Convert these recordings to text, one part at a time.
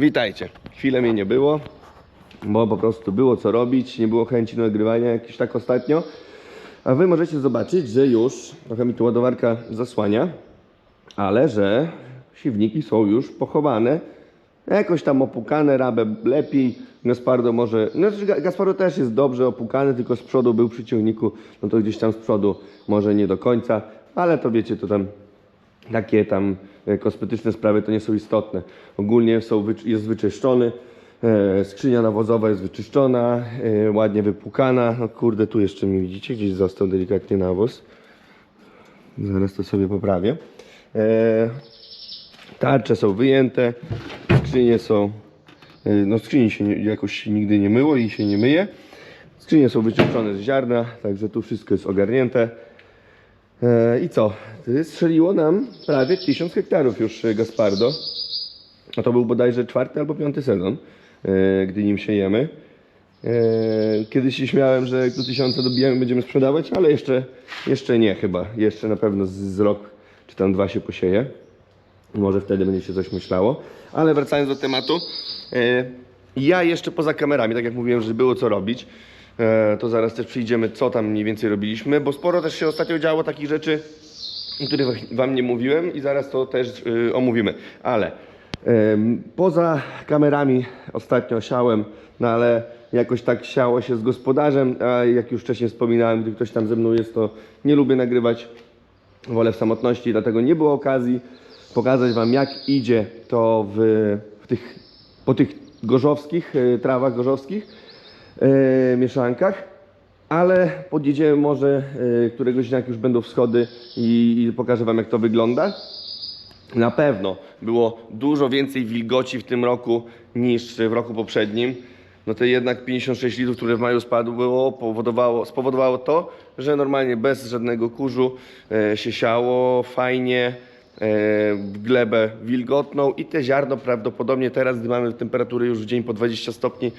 Witajcie. Chwilę mnie nie było, bo po prostu było co robić, nie było chęci do nagrywania jakiś tak ostatnio. A wy możecie zobaczyć, że już trochę mi tu ładowarka zasłania, ale że siwniki są już pochowane. Jakoś tam opukane, rabę lepiej. Gaspardo może. No, znaczy Ga- Gaspardo też jest dobrze opukany, tylko z przodu był przy ciągniku, no to gdzieś tam z przodu może nie do końca, ale to wiecie, to tam takie tam e, kosmetyczne sprawy to nie są istotne. Ogólnie są, jest wyczyszczony, e, skrzynia nawozowa jest wyczyszczona, e, ładnie wypłukana. No kurde, tu jeszcze mi widzicie, gdzieś został delikatnie nawóz. Zaraz to sobie poprawię. Tarcze są wyjęte, skrzynie są, no skrzyni się jakoś nigdy nie myło i się nie myje. Skrzynie są wyczyszczone z ziarna, także tu wszystko jest ogarnięte. E, I co? Strzeliło nam prawie 1000 hektarów już e, Gaspardo. A to był bodajże czwarty albo piąty sezon, e, gdy nim siejemy. Kiedyś się śmiałem, że do tysiąca dobijemy będziemy sprzedawać, ale jeszcze, jeszcze nie chyba. Jeszcze na pewno z, z rok czy tam dwa się posieje. Może wtedy będzie się coś myślało. Ale wracając do tematu. Ja jeszcze poza kamerami, tak jak mówiłem, że było co robić. E, To zaraz też przyjdziemy, co tam mniej więcej robiliśmy, bo sporo też się ostatnio działo takich rzeczy, o których wam nie mówiłem i zaraz to też y, omówimy. Ale poza kamerami ostatnio siałem, no ale jakoś tak siało się z gospodarzem, a jak już wcześniej wspominałem, gdy ktoś tam ze mną jest, to nie lubię nagrywać, wolę w samotności, dlatego nie było okazji pokazać wam jak idzie to w, w tych, po tych gorzowskich, y, trawach gorzowskich, e, mieszankach, ale podjedziemy może e, któregoś dnia, jak już będą wschody i, pokażę Wam, jak to wygląda. Na pewno było dużo więcej wilgoci w tym roku niż w roku poprzednim. No to jednak 56 litrów, które w maju spadło, powodowało, spowodowało to, że normalnie bez żadnego kurzu e, się siało fajnie, e, w glebę wilgotną i te ziarno prawdopodobnie teraz, gdy mamy temperatury już w dzień po 20 stopni,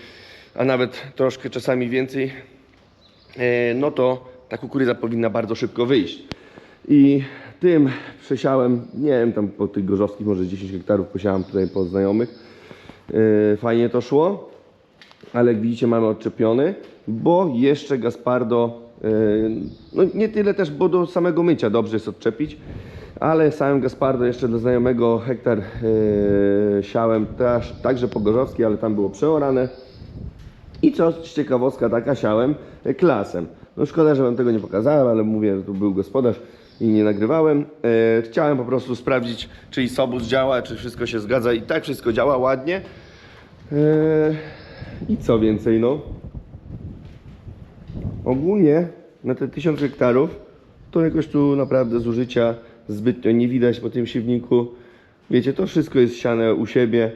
a nawet troszkę czasami więcej, e, no to ta kukurydza powinna bardzo szybko wyjść. I tym przesiałem, nie wiem, tam po tych gorzowskich może 10 hektarów posiałem tutaj po znajomych. E, Fajnie to szło, ale jak widzicie mamy odczepiony, bo jeszcze Gaspardo, e, no nie tyle też, bo do samego mycia dobrze jest odczepić, ale samym Gaspardo jeszcze do znajomego hektar siałem też, także po gorzowskiej, ale tam było przeorane. I co ciekawostka taka, siałem e, klasem. No szkoda, że wam tego nie pokazałem, ale mówię, że tu był gospodarz i nie nagrywałem. E, chciałem po prostu sprawdzić, czy i sobus działa, czy wszystko się zgadza i tak wszystko działa ładnie. E, I co więcej, no. Ogólnie na te 1000 hektarów to jakoś tu naprawdę zużycia zbytnio nie widać po tym siewniku. Wiecie, to wszystko jest siane u siebie.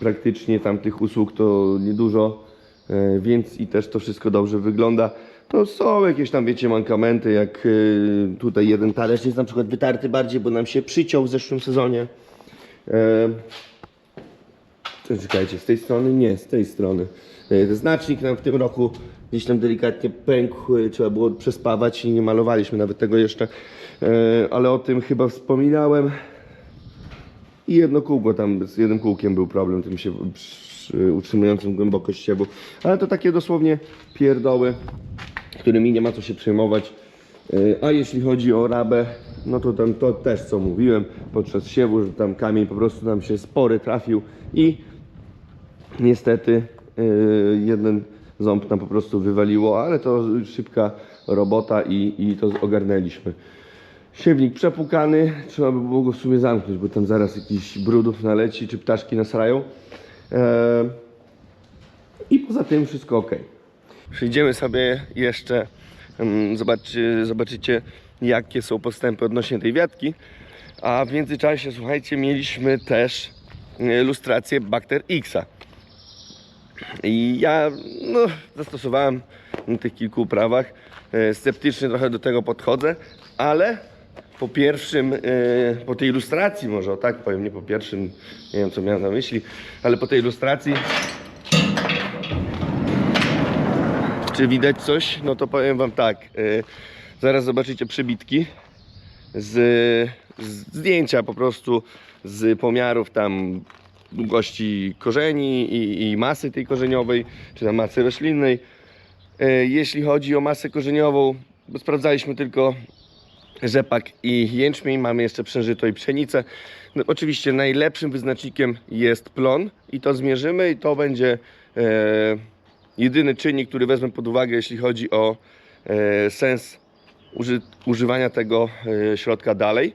Praktycznie tam tych usług to niedużo, więc i też to wszystko dobrze wygląda. To są jakieś tam, wiecie, mankamenty, jak e, tutaj jeden talerz jest na przykład wytarty bardziej, bo nam się przyciął w zeszłym sezonie. E, Czekajcie, z tej strony? Nie, z tej strony. E, Znacznik nam w tym roku gdzieś tam delikatnie pękł, e, trzeba było przespawać i nie malowaliśmy nawet tego jeszcze, E, ale o tym chyba wspominałem. I jedno kółko tam, z jednym kółkiem był problem, tym się utrzymującym głębokość siewu. Ale to takie dosłownie pierdoły, którymi nie ma co się przejmować. E, A jeśli chodzi o rabę, no to tam to też co mówiłem podczas siewu, że tam kamień po prostu nam się spory trafił i niestety e, jeden ząb nam po prostu wywaliło, ale to szybka robota i, i to ogarnęliśmy. Siewnik przepukany, trzeba by było go w sumie zamknąć, bo tam zaraz jakiś brudów naleci, czy ptaszki nasrają. E, I poza tym wszystko ok. Przyjdziemy sobie jeszcze, mm, zobaczy, zobaczycie jakie są postępy odnośnie tej wiatki. A w międzyczasie, słuchajcie, mieliśmy też e, lustrację Bacter Xa. I ja no, zastosowałem na tych kilku uprawach. E, Sceptycznie trochę do tego podchodzę, ale po pierwszym, e, po tej ilustracji może o tak powiem, nie po pierwszym, nie wiem co miałem na myśli, ale po tej ilustracji czy widać coś? No to powiem wam tak. e, Zaraz zobaczycie przybitki z, z zdjęcia po prostu z pomiarów tam długości korzeni i, i masy tej korzeniowej, czy tam masy roślinnej. E, Jeśli chodzi o masę korzeniową, sprawdzaliśmy tylko rzepak i jęczmień, mamy jeszcze przężyto i pszenicę. No, oczywiście najlepszym wyznacznikiem jest plon i to zmierzymy i to będzie e, jedyny czynnik, który wezmę pod uwagę, jeśli chodzi o e, sens uży, używania tego e, środka dalej.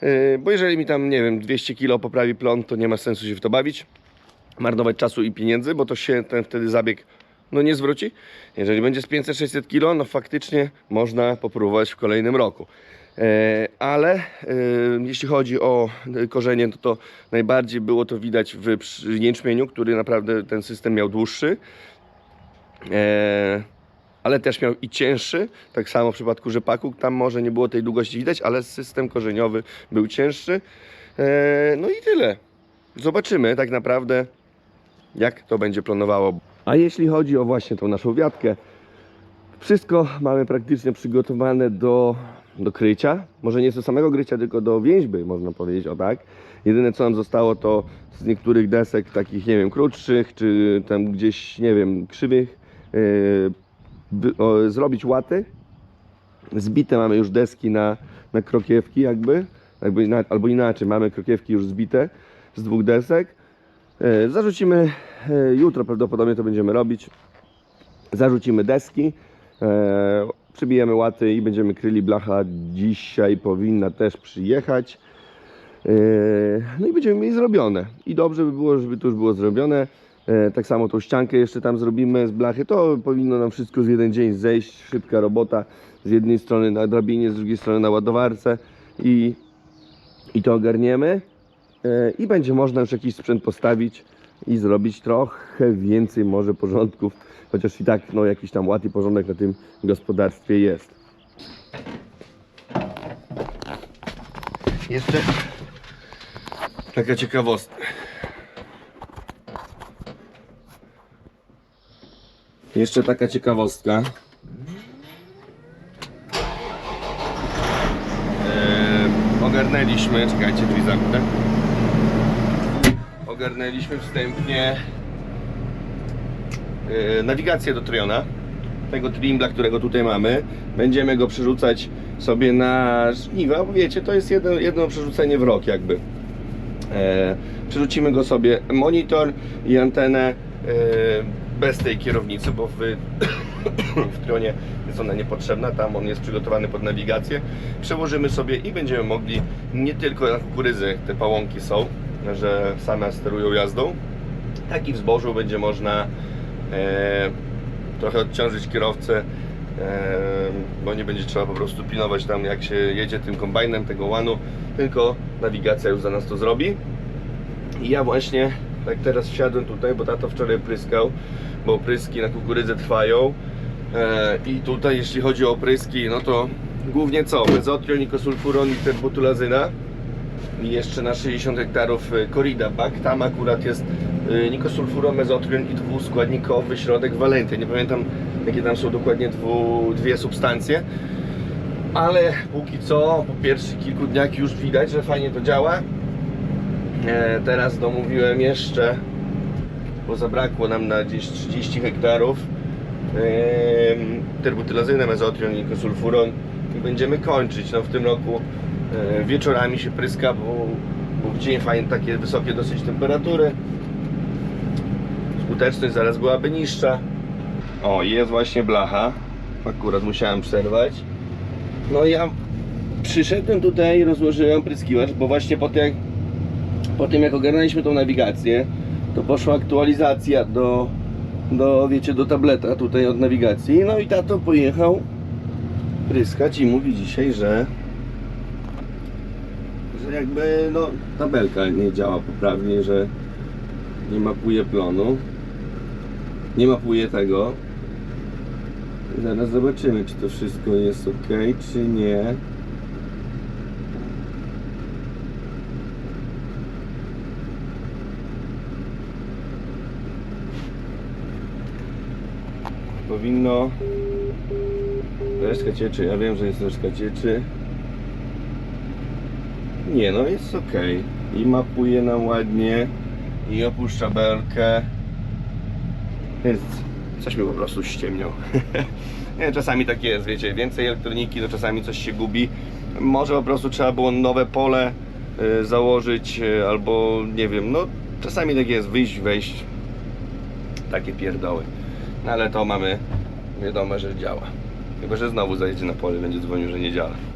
E, bo jeżeli mi tam, nie wiem, 200 kg poprawi plon, to nie ma sensu się w to bawić, marnować czasu i pieniędzy, bo to się ten wtedy zabieg no nie zwróci. Jeżeli będzie z 500-600 kg, no faktycznie można popróbować w kolejnym roku. E, Ale e, jeśli chodzi o e, korzenie, to, to najbardziej było to widać w jęczmieniu, który naprawdę ten system miał dłuższy. Ale też miał i cięższy, tak samo w przypadku rzepaku, tam może nie było tej długości widać, ale system korzeniowy był cięższy. No i tyle. Zobaczymy tak naprawdę, jak to będzie planowało. A jeśli chodzi o właśnie tą naszą wiatkę, wszystko mamy praktycznie przygotowane do, do krycia. Może nie do samego krycia, tylko do więźby, można powiedzieć o tak. Jedyne co nam zostało to z niektórych desek takich, nie wiem, krótszych, czy tam gdzieś, nie wiem, krzywych, yy, o, zrobić łaty. Zbite mamy już deski na, na krokiewki jakby, jakby ina, albo inaczej, mamy krokiewki już zbite z dwóch desek. E, Zarzucimy, jutro prawdopodobnie to będziemy robić. Zarzucimy deski, e, przybijemy łaty i będziemy kryli. Blacha dzisiaj powinna też przyjechać. E, No i będziemy mieli zrobione. I dobrze by było, żeby to już było zrobione. E, Tak samo tą ściankę jeszcze tam zrobimy z blachy. To powinno nam wszystko z jeden dzień zejść. Szybka robota. Z jednej strony na drabinie, z drugiej strony na ładowarce. I, i to ogarniemy. E, I będzie można już jakiś sprzęt postawić i zrobić trochę więcej może porządków. Chociaż i tak no, jakiś tam ład i porządek na tym gospodarstwie jest. Jeszcze taka ciekawostka. Jeszcze taka ciekawostka. Eee, ogarnęliśmy, czekajcie, drzwi zamknę. Ogarnęliśmy wstępnie e, nawigację do Triona. Tego Trimbla, którego tutaj mamy. Będziemy go przerzucać sobie na żniwa, bo wiecie, to jest jedno, jedno przerzucenie w rok jakby. E, przerzucimy go sobie monitor i antenę e, bez tej kierownicy, bo w, w Trionie jest ona niepotrzebna, tam on jest przygotowany pod nawigację. Przełożymy sobie i będziemy mogli nie tylko na kukurydzy te pałąki są, że same sterują jazdą, tak i w zbożu będzie można e, trochę odciążyć kierowcę, e, bo nie będzie trzeba po prostu pilnować tam jak się jedzie tym kombajnem tego łanu, tylko nawigacja już za nas to zrobi. I ja właśnie tak teraz wsiadłem tutaj, bo tato wczoraj pryskał, bo pryski na kukurydzę trwają. E, I tutaj jeśli chodzi o pryski, no to głównie co? Mezotrion, nikosulfuron i terbutulazyna. I jeszcze na 60 hektarów e, Corrida Bak. Tam akurat jest e, nikosulfuron, mezotrion i dwuskładnikowy środek walenty. Nie pamiętam jakie tam są dokładnie dwu, dwie substancje. Ale póki co, po pierwszych kilku dniach już widać, że fajnie to działa. E, teraz domówiłem jeszcze, bo zabrakło nam na gdzieś 30 hektarów e, terbutylazynę, mezotrion i kosulfuron i będziemy kończyć. No, w tym roku e, wieczorami się pryska, bo, bo w dzień fajnie takie wysokie dosyć temperatury. Skuteczność zaraz byłaby niższa. O, jest właśnie blacha. Akurat musiałem przerwać. No ja przyszedłem tutaj, rozłożyłem pryskiwacz, bo właśnie po tym, po tym jak ogarnęliśmy tą nawigację, to poszła aktualizacja do, do, wiecie, do tableta tutaj od nawigacji. No i tato pojechał pryskać i mówi dzisiaj, że że jakby no tabelka nie działa poprawnie, że nie mapuje plonu. Nie mapuje tego. Zaraz zobaczymy, czy to wszystko jest ok, czy nie. Powinno. Resztka cieczy, ja wiem, że jest resztka cieczy. Nie no, jest ok. I mapuje nam ładnie. i opuszcza belkę. Więc coś mi po prostu ściemniał. Czasami tak jest, wiecie, więcej elektroniki, to czasami coś się gubi. Może po prostu trzeba było nowe pole y, założyć, y, albo nie wiem, no czasami tak jest, wyjść, wejść. Takie pierdoły. No ale to mamy wiadomo, że działa. Chyba, że znowu zajdzie na pole, będzie dzwonił, że nie działa.